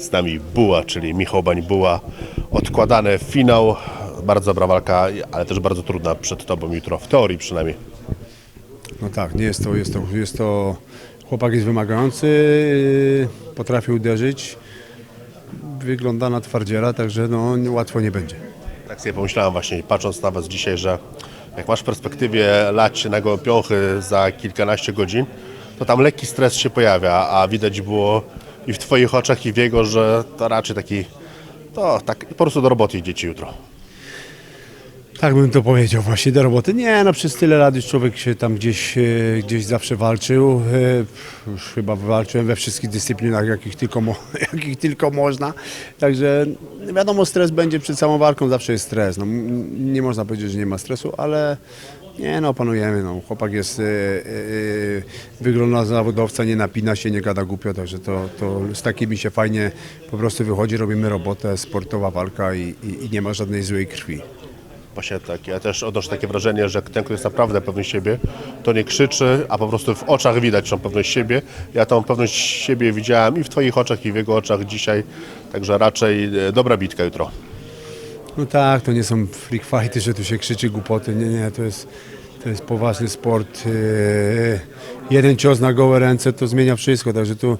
Z nami Buła, czyli Michał Bań-Buła. Odkładany finał. Bardzo dobra walka, ale też bardzo trudna przed Tobą jutro, w teorii przynajmniej. No tak, nie jest to, jest to, jest to chłopak jest wymagający, yy, potrafi uderzyć, wygląda na twardziela, także no łatwo nie będzie. Tak sobie pomyślałem właśnie, patrząc na Was dzisiaj, że jak masz w perspektywie lać na gołe piąchy za kilkanaście godzin, to tam lekki stres się pojawia, a widać było i w Twoich oczach, i w jego, że to raczej taki, to tak po prostu do roboty idziecie jutro. Tak bym to powiedział właśnie do roboty. Nie, no przez tyle lat już człowiek się tam gdzieś, e, gdzieś zawsze walczył. E, Już chyba walczyłem we wszystkich dyscyplinach, jakich tylko, jakich tylko można. Także wiadomo, stres będzie przed samą walką, zawsze jest stres. No, nie można powiedzieć, że nie ma stresu, ale nie no, panujemy. No. Chłopak jest, e, e, wygląda na zawodowca, nie napina się, nie gada głupio, także to, to z takimi się fajnie po prostu wychodzi, robimy robotę, sportowa walka i, i, i nie ma żadnej złej krwi. Właśnie tak, ja też odnoszę takie wrażenie, że ten, kto jest naprawdę pewny siebie, to nie krzyczy, a po prostu w oczach widać tą pewność siebie. Ja tą pewność siebie widziałem i w Twoich oczach, i w jego oczach dzisiaj, także raczej e, dobra bitka jutro. No tak, to nie są freak fighty, że tu się krzyczy głupoty. Nie, nie, to jest, to jest poważny sport. Yy, Jeden cios na gołe ręce to zmienia wszystko, także tu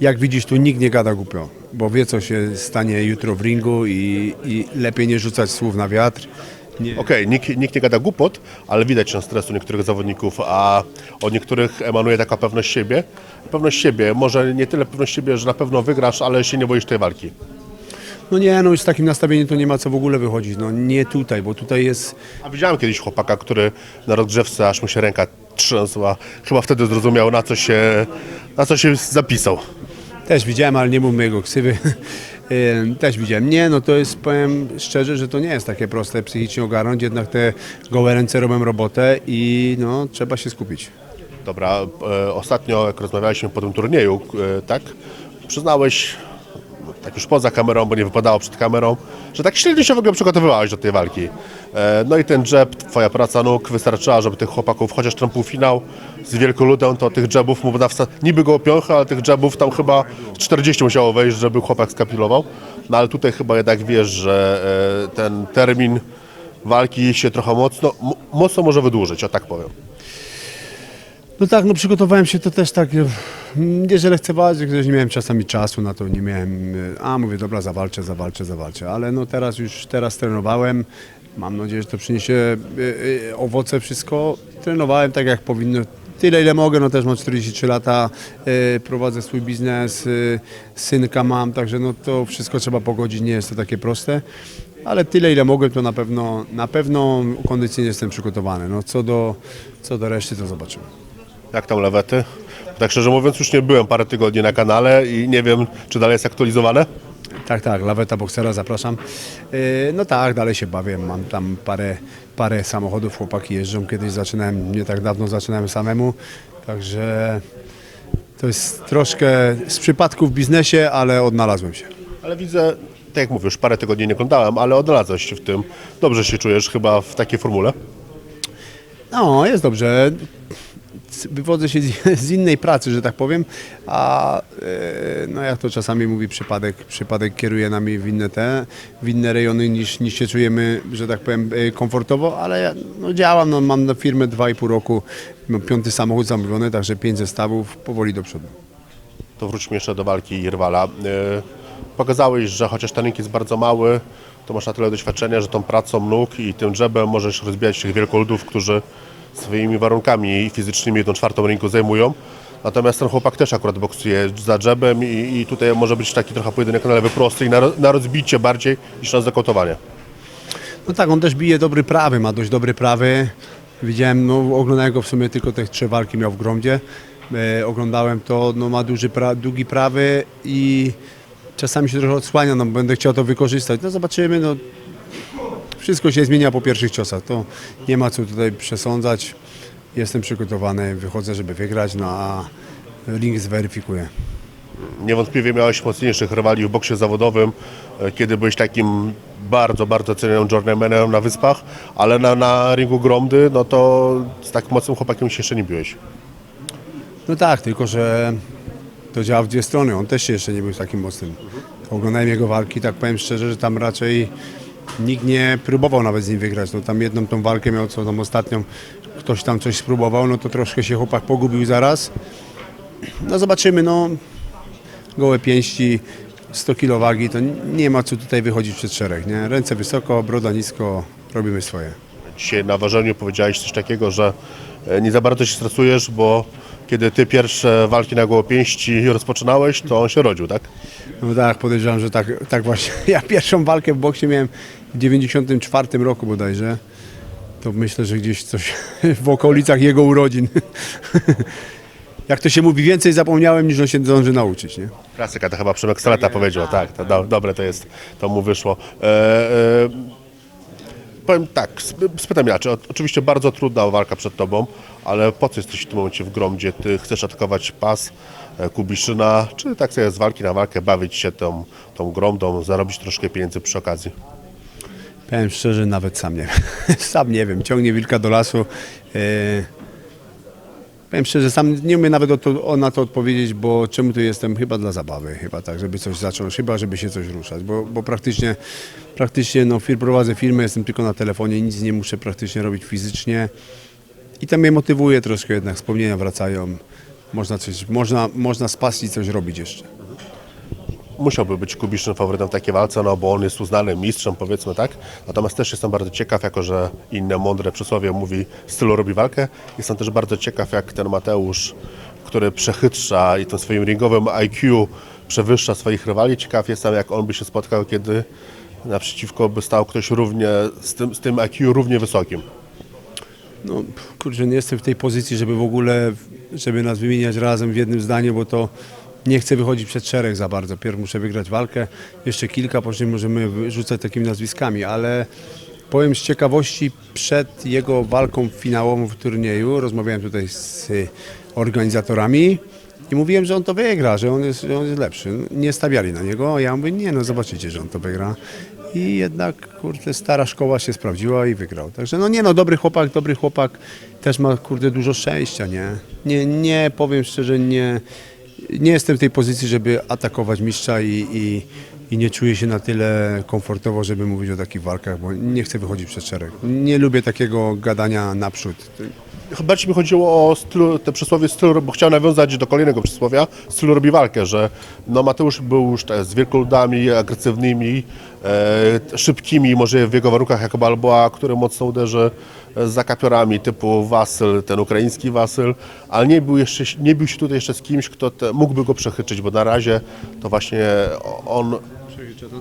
jak widzisz, tu nikt nie gada głupio, bo wie co się stanie jutro w ringu i, i lepiej nie rzucać słów na wiatr. Okej, nikt, nikt nie gada głupot, ale widać ten stres u niektórych zawodników, a od niektórych emanuje taka pewność siebie. Pewność siebie, może nie tyle pewność siebie, że na pewno wygrasz, ale się nie boisz tej walki. No nie, no już z takim nastawieniem to nie ma co w ogóle wychodzić. No nie tutaj, bo tutaj jest A widziałem kiedyś chłopaka, który na rozgrzewce aż mu się ręka trzęsła. Chyba wtedy zrozumiał, na co się, na co się zapisał. Też widziałem, ale nie mówmy jego ksywy. Yy, Też widziałem. Nie, no to jest, powiem szczerze, że to nie jest takie proste psychicznie ogarnąć, jednak te gołe ręce robią robotę i no, trzeba się skupić. Dobra, e, ostatnio jak rozmawialiśmy po tym turnieju, e, tak, przyznałeś, tak już poza kamerą, bo nie wypadało przed kamerą, że tak średnio się w ogóle przygotowywałeś do tej walki. E, no i ten jab, twoja praca nóg wystarczyła, żeby tych chłopaków, chociaż ten półfinał z wielkoludem, to tych jabów mu wydawca, niby go piącha, ale tych jabów tam chyba 40 musiało wejść, żeby chłopak skapilował. No ale tutaj chyba jednak wiesz, że e, ten termin walki się trochę mocno, mocno może wydłużyć, o tak powiem. No tak, no przygotowałem się to też tak, e, nie że lekceważyć, gdyż nie miałem czasami czasu na to, nie miałem, e, a mówię, dobra, zawalczę, zawalczę, zawalczę, ale no teraz już, teraz trenowałem, mam nadzieję, że to przyniesie e, owoce wszystko, trenowałem tak jak powinno, tyle ile mogę, no też mam 43 lata, prowadzę swój biznes, synka mam, także no to wszystko trzeba pogodzić, nie jest to takie proste. Ale tyle ile mogłem, to na pewno, na pewno kondycyjnie jestem przygotowany. No, co, do, co do reszty, to zobaczymy. Jak tam lewety? Tak szczerze mówiąc, już nie byłem parę tygodni na kanale i nie wiem, czy dalej jest aktualizowane. Tak, tak, laweta boksera, zapraszam. Yy, No tak, dalej się bawię, mam tam parę, parę samochodów, chłopaki jeżdżą, kiedyś zaczynałem, nie tak dawno zaczynałem samemu, także to jest troszkę z przypadku w biznesie, ale odnalazłem się. Ale widzę, tak jak mówisz, parę tygodni nie oglądałem, ale odnalazłeś się w tym. Dobrze się czujesz chyba w takiej formule. No, jest dobrze. Wywodzę się z- innej pracy, że tak powiem, a e, no jak to czasami mówi przypadek, przypadek kieruje nami w inne te, w inne rejony niż, niż się czujemy, że tak powiem, e, komfortowo, ale ja no, działam, no, mam na firmę 2,5 roku, mam piąty samochód zamówiony, także pięć zestawów, powoli do przodu. To wróćmy jeszcze do walki i rywala. Yy, Pokazałeś, że chociaż ten jest bardzo mały, to masz na tyle doświadczenia, że tą pracą nóg i tym dżebem możesz rozbijać tych wielkoludów, którzy swoimi warunkami fizycznymi tą czwartą rynku zajmują. Natomiast ten chłopak też akurat boksuje za dżebem i, i tutaj może być taki trochę pojedynek na lewy prosty i na, na rozbicie bardziej niż na zakautowanie. No tak, on też bije dobry prawy, ma dość dobry prawy. Widziałem, no oglądałem go w sumie tylko te trzy walki miał w Gromdzie. E, oglądałem to, no ma duży pra, długi prawy i czasami się trochę odsłania, no będę chciał to wykorzystać. No zobaczymy, no wszystko się zmienia po pierwszych ciosach, to nie ma co tutaj przesądzać. Jestem przygotowany, wychodzę, żeby wygrać, no a ring zweryfikuje. Niewątpliwie miałeś mocniejszych rywali w boksie zawodowym, e, kiedy byłeś takim bardzo, bardzo cenionym journeymanem na Wyspach, ale na, na ringu Gromdy, no to z tak mocnym chłopakiem się jeszcze nie biłeś. No tak, tylko że to działa w dwie strony. On też się jeszcze nie był takim mocnym. Oglądałem jego walki, tak powiem szczerze, że tam raczej nikt nie próbował nawet z nim wygrać. No tam jedną tą walkę miał, co tam ostatnią, ktoś tam coś spróbował, no to troszkę się chłopak pogubił zaraz. No zobaczymy, no gołe pięści, 100 kg wagi, to nie ma co tutaj wychodzić przed szereg, nie? Ręce wysoko, broda nisko, robimy swoje. Dzisiaj na ważeniu powiedziałeś coś takiego, że e, nie za bardzo się stresujesz, bo kiedy ty pierwsze walki na gołopięści rozpoczynałeś, to on się rodził, tak? No tak, podejrzewam, że tak, tak właśnie. Ja pierwszą walkę w boksie miałem w 94 roku bodajże. To myślę, że gdzieś coś w okolicach jego urodzin. Jak to się mówi, więcej zapomniałem niż on się zdąży nauczyć, nie? Klasyka, to chyba Przemek Saleta powiedział, tak, to do, dobre to jest, to mu wyszło. E, e, powiem tak, sp- spytam inaczej, oczywiście bardzo trudna walka przed tobą, ale po co jesteś w tym momencie w grom, gdzie ty chcesz atakować pas e, Kubiszyna, czy tak sobie z walki na walkę bawić się tą, tą gromdą, zarobić troszkę pieniędzy przy okazji? Powiem szczerze, nawet sam nie wiem. sam nie wiem. Ciągnie wilka do lasu. E, powiem szczerze, sam nie umiem nawet o to, o, na to odpowiedzieć, bo czemu tu jestem? Chyba dla zabawy, chyba tak, żeby coś zacząć, chyba żeby się coś ruszać, bo, bo praktycznie, praktycznie no, fir, prowadzę firmę, jestem tylko na telefonie, nic nie muszę praktycznie robić fizycznie i to mnie motywuje troszkę jednak, wspomnienia wracają. Można, coś, można, można z coś robić jeszcze. musiałby być Kubiszyn faworytem w takiej walce, no bo on jest uznanym mistrzem, powiedzmy tak. Natomiast też jestem bardzo ciekaw, jako że inne mądre przysłowie mówi stylu robi walkę. Jestem też bardzo ciekaw, jak ten Mateusz, który przechytrza i tym swoim ringowym IQ przewyższa swoich rywali. Ciekaw jestem, jak on by się spotkał, kiedy naprzeciwko by stał ktoś równie, z tym, z tym IQ równie wysokim. No, kurczę, nie jestem w tej pozycji, żeby w ogóle, żeby nas wymieniać razem w jednym zdaniu, bo to nie chcę wychodzić przed szereg za bardzo. Pierw muszę wygrać walkę, jeszcze kilka, później możemy rzucać takimi nazwiskami, ale powiem z ciekawości, przed jego walką finałową w turnieju, rozmawiałem tutaj z organizatorami i mówiłem, że on to wygra, że on jest, że on jest lepszy. Nie stawiali na niego, a ja mówię, nie no, zobaczycie, że on to wygra. I jednak, kurde, stara szkoła się sprawdziła i wygrał. Także no nie no, dobry chłopak, dobry chłopak też ma, kurde, dużo szczęścia, nie? Nie, nie powiem szczerze, nie, nie jestem w tej pozycji, żeby atakować mistrza i, i, i nie czuję się na tyle komfortowo, żeby mówić o takich walkach, bo nie chcę wychodzić przed szereg. Nie lubię takiego gadania naprzód. Bardziej mi chodziło o te przysłowie stylu, bo chciałem nawiązać do kolejnego przysłowia, stylu robi walkę, że no Mateusz był już te, z wielkoludami, agresywnymi, e, szybkimi, może w jego warunkach jako Balboa, który mocno uderzy e, z zakapiorami typu Wasyl, ten ukraiński Wasyl, ale nie był, jeszcze, nie bił się tutaj jeszcze z kimś, kto te, mógłby go przechyczyć, bo na razie to właśnie on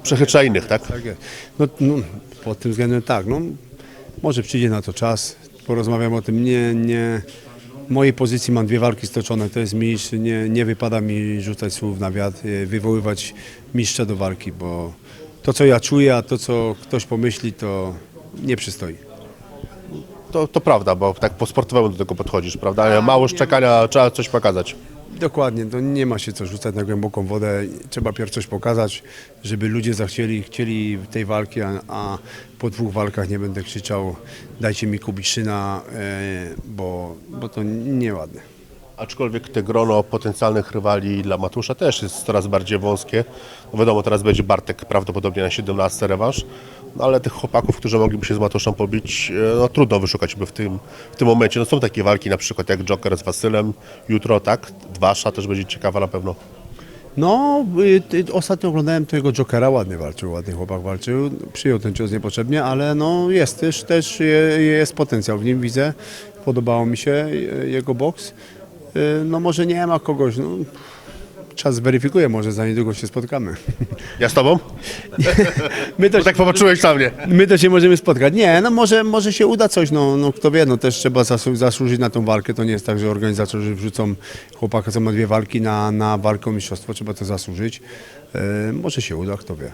przechycza innych, tak? Tak. No, no, pod tym względem tak, no, może przyjdzie na to czas, porozmawiam o tym. Nie, nie, w mojej pozycji mam dwie walki stoczone, to jest mistrz, nie, nie wypada mi rzucać słów na wiatr, e, wywoływać mistrza do walki, bo to co ja czuję, a to co ktoś pomyśli, to nie przystoi. To, to prawda, bo tak po sportowemu do tego podchodzisz, prawda? Mało szczekania, trzeba coś pokazać. Dokładnie, to nie ma się co rzucać na głęboką wodę. Trzeba pierw coś pokazać, żeby ludzie zachcieli, chcieli tej walki, a, a po dwóch walkach nie będę krzyczał dajcie mi Kubiszyna, e, bo, bo to nieładne. Aczkolwiek te grono potencjalnych rywali dla Matusza też jest coraz bardziej wąskie. No wiadomo, teraz będzie Bartek prawdopodobnie na 17 rewanż, ale tych chłopaków, którzy mogliby się z Matuszem pobić, e, no trudno wyszukać by w tym, w tym momencie. No są takie walki na przykład jak Joker z Wasylem, jutro tak, Dwasza też będzie ciekawa na pewno. No, y, ostatnio oglądałem tego Jokera, ładnie walczył, ładny chłopak walczył, przyjął ten cios niepotrzebnie, ale no jest też, też je- jest potencjał w nim, widzę, podobało mi się y, jego boks. Y, No może nie ma kogoś, no, czas zweryfikuje, może za niedługo się spotkamy. Ja z tobą? My Bo tak popatrzyłeś na mnie. My to się możemy spotkać. Nie, no może, może się uda coś, no, no kto wie, no też trzeba zasłu- zasłużyć na tą walkę. To nie jest tak, że organizatorzy wrzucą chłopaka, co ma dwie walki na, na walkę o mistrzostwo, trzeba to zasłużyć. E, może się uda, kto wie.